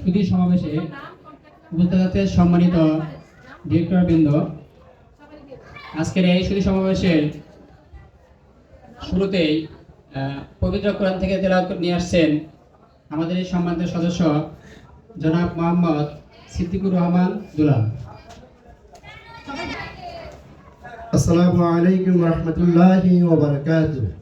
সুদী সমাবেশে উপস্থিত সম্মানিত ডিরেক্টরবৃন্দ আজকের এই সুদী সমাবেশের শুরুতেই পবিত্র কোরআন থেকে তেলাওয়াত নিয়ে আসছেন আমাদের এই সম্মানিত সদস্য জনাব মোহাম্মদ সিদ্দিকুর রহমান দুলাল। আসসালামু আলাইকুম রহমতুল্লাহি ওয়া বারাকাতুহু।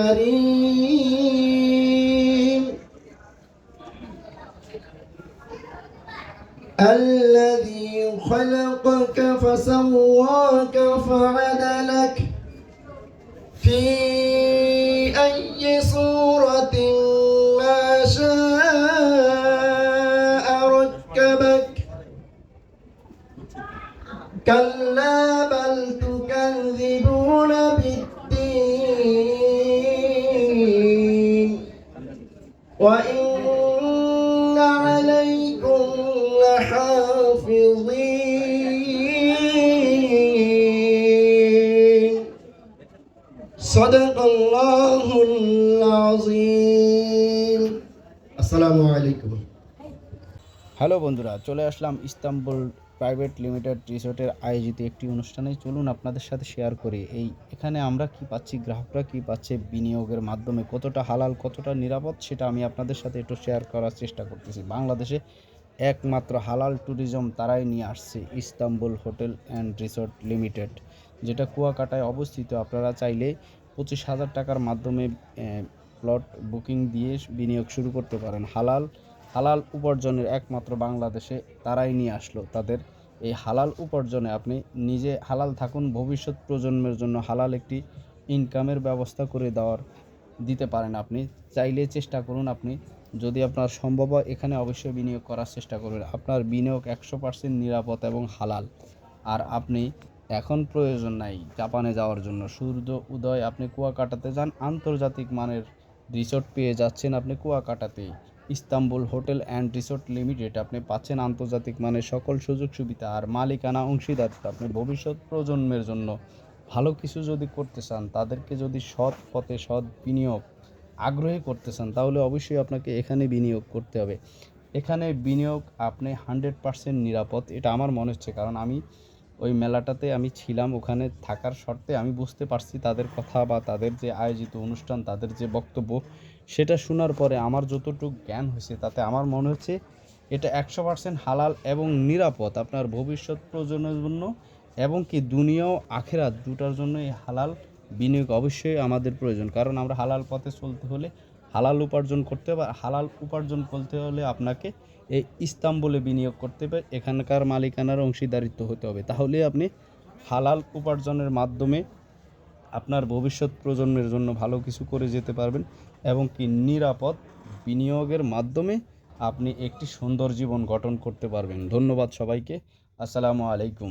الكريم. الذي خلقك فسواك فعدلك في أي صورة ما شاء ركبك. كلا بل تكذبون لحافظين صدق الله العظيم السلام عليكم হ্যালো বন্ধুরা চলে আসলাম ইস্তাম্বুল প্রাইভেট লিমিটেড রিসোর্টের আয়োজিত একটি অনুষ্ঠানে চলুন আপনাদের সাথে শেয়ার করি এই এখানে আমরা কি পাচ্ছি গ্রাহকরা কি পাচ্ছে বিনিয়োগের মাধ্যমে কতটা হালাল কতটা নিরাপদ সেটা আমি আপনাদের সাথে একটু শেয়ার করার চেষ্টা করতেছি বাংলাদেশে একমাত্র হালাল ট্যুরিজম তারাই নিয়ে আসছে Istanbul hotel and resort limited, যেটা কুয়াকাটায় অবস্থিত। আপনারা চাইলে পঁচিশ হাজার টাকার মাধ্যমে প্লট বুকিং দিয়ে বিনিয়োগ শুরু করতে পারেন। হালাল হালাল উপার্জনের একমাত্র বাংলাদেশে তারাই নিয়ে আসলো। তাদের এই হালাল উপার্জনে আপনি নিজে হালাল থাকুন, ভবিষ্যৎ প্রজন্মের জন্য হালাল একটি ইনকামের ব্যবস্থা করে দেওয়ার দিতে পারেন আপনি। চাইলে চেষ্টা করুন আপনি যদি আপনার সম্ভব হয়, এখানে অবশ্যই বিনিয়োগ করার চেষ্টা করবেন। আপনার বিনিয়োগ একশো পার্সেন্ট নিরাপদ এবং হালাল। আর আপনি এখন প্রয়োজন নাই জাপানে যাওয়ার জন্য। সূর্য উদয়, আপনি কুয়াকাটাতে যান, আন্তর্জাতিক মানের রিসোর্ট পেয়ে যাচ্ছেন আপনি কুয়াকাটাতেই Istanbul hotel and resort limited, আপনি পাচ্ছেন আন্তর্জাতিক মানের সকল সুযোগ সুবিধা। আর মালিকানা অংশীদারিত্ব, আপনি ভবিষ্যৎ প্রজন্মের জন্য ভালো কিছু যদি করতে চান, তাদেরকে যদি সৎ পথে সৎ বিনিয়োগ আগ্রহী চান তাহলে অবশ্যই আপনাকে এখানে বিনিয়োগ করতে হবে। এখানে বিনিয়োগ আপনি হান্ড্রেড পারসেন্ট নিরাপদ, এটা আমার মনে হচ্ছে। কারণ আমি ওই মেলাটাতে আমি ছিলাম, ওখানে থাকার শর্তে আমি বুঝতে পারছি তাদের কথা বা তাদের যে আয়োজিত অনুষ্ঠান, তাদের যে বক্তব্য, সেটা শোনার পরে আমার যতটুকু জ্ঞান হয়েছে, তাতে আমার মনে হচ্ছে এটা একশো পার্সেন্ট হালাল এবং নিরাপদ। আপনার ভবিষ্যৎ প্রজন্মের জন্য এবং কি দুনিয়াও, আখেরাত দুটার জন্য এই হালাল। বিনিয়োগ অবশ্যই আমাদের প্রয়োজন। কারণ আমরা হালাল পথে চলতে হলে হালাল উপার্জন করতে হবে হালাল উপার্জন করতে হলে আপনাকে এই ইস্তাম্বুলে বিনিয়োগ করতে হবে, এখানকার মালিকানার অংশীদারিত্ব হতে হবে। তাহলে আপনি হালাল উপার্জনের মাধ্যমে আপনার ভবিষ্যৎ প্রজন্মের জন্য ভালো কিছু করে যেতে পারবেন এবং কি নিরাপদ বিনিয়োগের মাধ্যমে আপনি একটি সুন্দর জীবন গঠন করতে পারবেন। ধন্যবাদ সবাইকে। আসসালামু আলাইকুম।